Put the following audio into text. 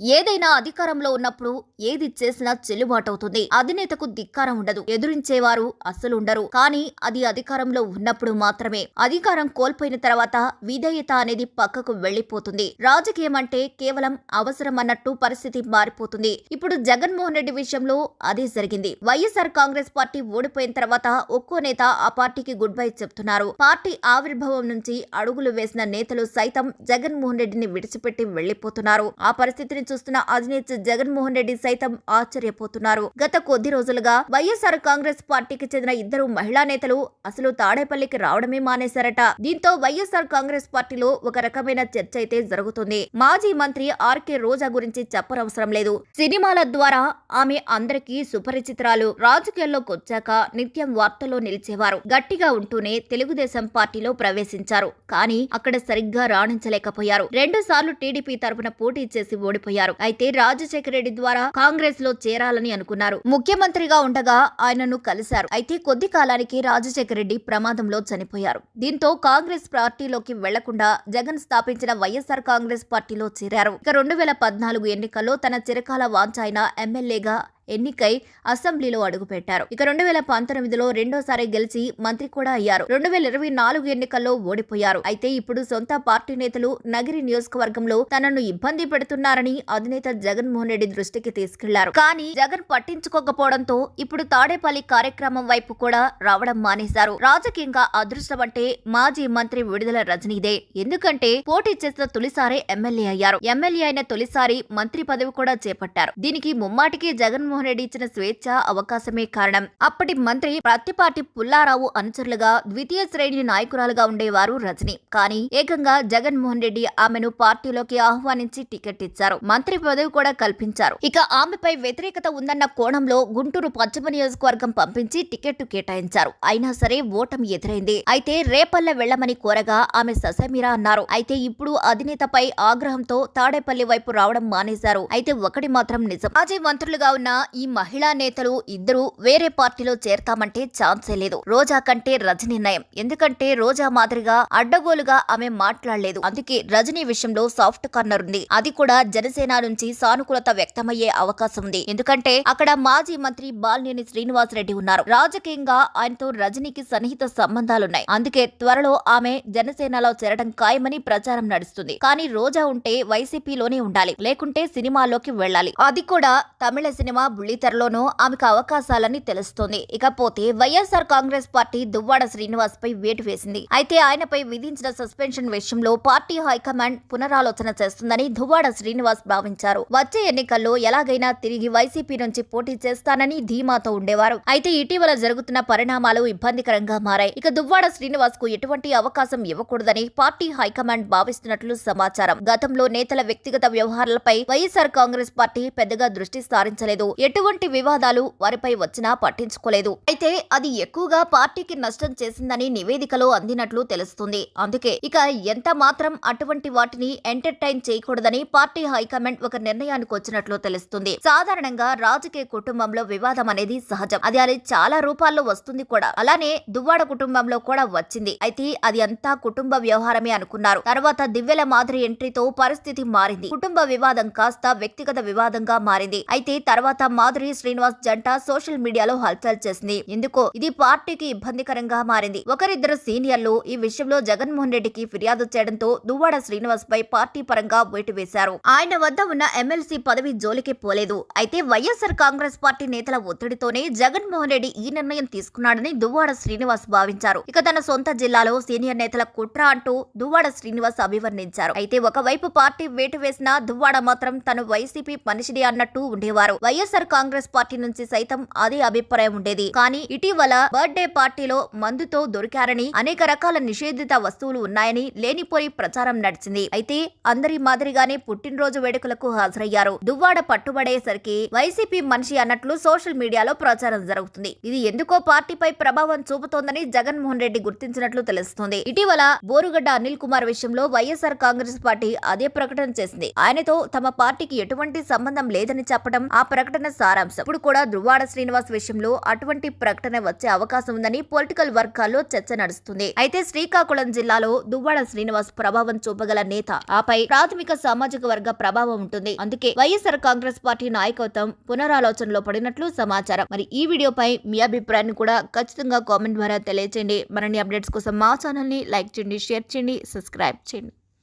ఏదైనా అధికారంలో ఉన్నప్పుడు ఏది చేసినా చెల్లుబాటు అవుతుంది అధినేతకు ధిక్కారం ఉండదు. ఎదురించేవారు అస్సలు ఉండరు. కానీ అది అధికారంలో ఉన్నప్పుడు మాత్రమే. అధికారం కోల్పోయిన తర్వాత విధేయత అనేది పక్కకు వెళ్ళిపోతుంది రాజకీయం అంటే కేవలం అవసరం అన్నట్టు పరిస్థితి మారిపోతుంది. ఇప్పుడు జగన్మోహన్ రెడ్డి విషయంలో అదే జరిగింది. వైఎస్ఆర్ కాంగ్రెస్ పార్టీ ఓడిపోయిన తర్వాత ఒక్కో నేత ఆ పార్టీకి గుడ్ బై చెప్తున్నారు. పార్టీ ఆవిర్భావం నుంచి అడుగులు వేసిన నేతలు సైతం జగన్మోహన్ రెడ్డిని విడిచిపెట్టి వెళ్ళిపోతున్నారు ఆ పరిస్థితిని చూస్తున్న అధినేత జగన్మోహన్ రెడ్డి సైతం ఆశ్చర్యపోతున్నారు. గత కొద్ది రోజులుగా వైఎస్ఆర్ కాంగ్రెస్ పార్టీకి చెందిన ఇద్దరు మహిళా నేతలు అసలు తాడేపల్లికి రావడమే మానేశారట. దీంతో వైఎస్ఆర్ కాంగ్రెస్ పార్టీలో ఒక రకమైన చర్చ అయితే జరుగుతుంది. మాజీ మంత్రి ఆర్కే రోజా గురించి చెప్పనవసరం లేదు. సినిమాల ద్వారా ఆమె అందరికీ సుపరిచితురాలు. రాజకీయాల్లోకి వచ్చాక నిత్యం వార్తల్లో నిలిచేవారు. గట్టిగా ఉంటూనే తెలుగుదేశం పార్టీలో ప్రవేశించారు. కానీ అక్కడ సరిగ్గా రాణించలేకపోయారు. రెండు సార్లు టీడీపీ తరపున పోటీ చేసి ఓడిపోయారు. అయితే రాజశేఖర రెడ్డి ద్వారా కాంగ్రెస్లో చేరాలని అనుకున్నారు. ముఖ్యమంత్రిగా ఉండగా ఆయనను కలిశారు. అయితే కొద్ది కాలానికి రాజశేఖర రెడ్డి ప్రమాదంలో చనిపోయారు. దీంతో కాంగ్రెస్ పార్టీలోకి వెళ్ళకుండా జగన్ స్థాపించిన వైఎస్ఆర్ కాంగ్రెస్ పార్టీలో చేరారు. ఇక రెండు వేల పద్నాలుగు ఎన్నికల్లో తన చిరకాల వాంఛ అయిన ఎమ్మెల్యేగా ఎన్నికై అసెంబ్లీలో అడుగుపెట్టారు. ఇక రెండు వేల పంతొమ్మిదిలో రెండోసారి గెలిచి మంత్రి కూడా అయ్యారు. రెండు వేల ఇరవై నాలుగు ఎన్నికల్లో ఓడిపోయారు. అయితే ఇప్పుడు సొంత పార్టీ నేతలు నగిరి నియోజకవర్గంలో తనను ఇబ్బంది పెడుతున్నారని అధినేత జగన్మోహన్ రెడ్డి దృష్టికి తీసుకెళ్ళారు. కానీ జగన్ పట్టించుకోకపోవడంతో ఇప్పుడు తాడేపల్లి కార్యక్రమం వైపు కూడా రావడం మానేశారు. రాజకీయంగా అదృష్టం అంటే మాజీ మంత్రి విడుదల రజనీదే ఎందుకంటే పోటీ చేసిన తొలిసారే ఎమ్మెల్యే అయ్యారు. ఎమ్మెల్యే అయిన తొలిసారి మంత్రి పదవి కూడా చేపట్టారు. దీనికి ముమ్మాటికి జగన్మోహన్ రెడ్డి ఇచ్చిన స్వేచ్ఛ అవకాశమే కారణం. అప్పటి మంత్రి ప్రత్తిపాటి పుల్లారావు అనుచరులుగా ద్వితీయ శ్రేణి నాయకురాలుగా ఉండేవారు రజని. కానీ ఏకంగా జగన్మోహన్ రెడ్డి ఆమెను పార్టీలోకి ఆహ్వానించి టికెట్ ఇచ్చారు. మంత్రి పదవి కూడా కల్పించారు. ఇక ఆమెపై వ్యతిరేకత ఉందన్న కోణంలో గుంటూరు పశ్చిమ నియోజకవర్గం పంపించి టికెట్ కేటాయించారు. అయినా సరే ఓటమి ఎదురైంది. అయితే రేపల్లె వెళ్ళమని కోరగా ఆమె ససమీరా అన్నారు. అయితే ఇప్పుడు అధినేతపై ఆగ్రహంతో తాడేపల్లి వైపు రావడం మానేశారు. అయితే ఒకటి మాత్రం నిజం. మాజీ మంత్రులుగా ఉన్న ఈ మహిళా నేతలు ఇద్దరు వేరే పార్టీలో చేరతామంటే ఛాన్సే లేదు. రోజా కంటే రజనీ నయం. ఎందుకంటే రోజా మాదిరిగా అడ్డగోలుగా ఆమె మాట్లాడలేదు. అందుకే రజనీ విషయంలో సాఫ్ట్ కార్నర్ ఉంది. అది కూడా జనసేన నుంచి సానుకూలత వ్యక్తమయ్యే అవకాశం ఉంది. ఎందుకంటే అక్కడ మాజీ మంత్రి బాలినేని శ్రీనివాసరెడ్డి ఉన్నారు. రాజకీయంగా ఆయనతో రజనీకి సన్నిహిత సంబంధాలున్నాయి. అందుకే త్వరలో ఆమె జనసేనలో చేరడం ఖాయమని ప్రచారం నడుస్తుంది. కానీ రోజా ఉంటే వైసీపీలోనే ఉండాలి. లేకుంటే సినిమాలోకి వెళ్ళాలి. అది కూడా తమిళ సినిమా బుల్లితెరలోనూ ఆమెకు అవకాశాలని తెలుస్తోంది. ఇకపోతే వైఎస్ఆర్ కాంగ్రెస్ పార్టీ దువ్వాడ శ్రీనివాస్ పై వేటు వేసింది. అయితే ఆయనపై విధించిన సస్పెన్షన్ విషయంలో పార్టీ హైకమాండ్ పునరాలోచన చేస్తుందని దువ్వాడ శ్రీనివాస్ భావించారు. వచ్చే ఎన్నికల్లో ఎలాగైనా తిరిగి వైసీపీ నుంచి పోటీ చేస్తానని ధీమాతో ఉండేవారు. అయితే ఇటీవల జరుగుతున్న పరిణామాలు ఇబ్బందికరంగా మారాయి. ఇక దువ్వాడ శ్రీనివాస్కు ఎటువంటి అవకాశం ఇవ్వకూడదని పార్టీ హైకమాండ్ భావిస్తున్నట్లు సమాచారం. గతంలో నేతల వ్యక్తిగత వ్యవహారాలపై వైఎస్ఆర్ కాంగ్రెస్ పార్టీ పెద్దగా దృష్టి సారించలేదు. ఎటువంటి వివాదాలు వారిపై వచ్చినా పట్టించుకోలేదు. అయితే అది ఎక్కువగా పార్టీకి నష్టం చేసిందని నివేదికలో అందినట్లు తెలుస్తుంది. అందుకే ఇక ఎంత మాత్రం అటువంటి వాటిని ఎంటర్టైన్ చేయకూడదని పార్టీ హైకమాండ్ ఒక నిర్ణయానికి వచ్చినట్లు తెలుస్తుంది. సాధారణంగా రాజకీయ కుటుంబంలో వివాదం అనేది సహజం. అది అది చాలా రూపాల్లో వస్తుంది కూడా. అలానే దువ్వాడ కుటుంబంలో కూడా వచ్చింది. అయితే అది అంతా కుటుంబ వ్యవహారమే అనుకున్నారు. తర్వాత దివ్యల మాదిరి ఎంట్రీతో పరిస్థితి మారింది. కుటుంబ వివాదం కాస్త వ్యక్తిగత వివాదంగా మారింది. అయితే తర్వాత మాధురి శ్రీనివాస్ జంట సోషల్ మీడియాలో హల్చల్ చేసింది. ఎందుకో ఇది పార్టీకి ఇబ్బందికరంగా మారింది. ఒకరిద్దరు సీనియర్లు ఈ విషయంలో జగన్మోహన్ రెడ్డికి ఫిర్యాదు చేయడంతో దువ్వాడ శ్రీనివాస్ పై పార్టీ పరంగా వేటు వేశారు. ఆయన వద్ద ఉన్న ఎమ్మెల్సీ పదవి జోలికి పోలేదు. అయితే వైఎస్ఆర్ కాంగ్రెస్ పార్టీ నేతల ఒత్తిడితోనే జగన్మోహన్ రెడ్డి ఈ నిర్ణయం తీసుకున్నాడని దువ్వాడ శ్రీనివాస్ భావించారు. ఇక తన సొంత జిల్లాలో సీనియర్ నేతల కుట్ర అంటూ దువ్వాడ శ్రీనివాస్ అభివర్ణించారు. అయితే ఒకవైపు పార్టీ వేటు వేసిన దువ్వాడ మాత్రం తను వైసీపీ మనిషిది అన్నట్టు ఉండేవారు. వైఎస్ఆర్ కాంగ్రెస్ పార్టీ నుంచి సైతం అదే అభిప్రాయం ఉండేది. కానీ ఇటీవల బర్త్డే పార్టీలో మందుతో దొరికారని అనేక రకాల నిషేధిత వస్తువులు ఉన్నాయని లేనిపోయి ప్రచారం నడిచింది. అయితే అందరి మాదిరిగానే పుట్టినరోజు వేడుకలకు హాజరయ్యారు. దువ్వాడ పట్టుబడేసరికి వైసీపీ మనిషి అన్నట్లు సోషల్ మీడియాలో ప్రచారం జరుగుతుంది. ఇది ఎందుకో పార్టీపై ప్రభావం చూపుతోందని జగన్మోహన్ రెడ్డి గుర్తించినట్లు తెలుస్తోంది. ఇటీవల బోరుగడ్డ అనిల్ కుమార్ విషయంలో వైఎస్ఆర్ కాంగ్రెస్ పార్టీ అదే ప్రకటన చేసింది. ఆయనతో తమ పార్టీకి ఎటువంటి సంబంధం లేదని చెప్పడం ఆ ప్రకటన ప్రకటన సారాంశం. ఇప్పుడు కూడా ధృవాడ శ్రీనివాస్ విషయంలో అటువంటి ప్రకటన వచ్చే అవకాశం ఉందని పొలిటికల్ వర్గాల్లో చర్చ నడుస్తుంది. అయితే శ్రీకాకుళం జిల్లాలో దువ్వాడ శ్రీనివాస్ ప్రభావం చూపగల నేత. ఆపై ప్రాథమిక సామాజిక వర్గ ప్రభావం ఉంటుంది. అందుకే వైఎస్ఆర్ కాంగ్రెస్ పార్టీ నాయకత్వం పునరాలోచనలో పడినట్లు సమాచారం. మరి ఈ వీడియోపై మీ అభిప్రాయాన్ని కూడా ఖచ్చితంగా కామెంట్ ద్వారా తెలియచేయండి. మరిన్ని అప్డేట్స్ కోసం మా ఛానల్ని లైక్ చేయండి షేర్ చేయండి సబ్స్క్రైబ్ చేయండి.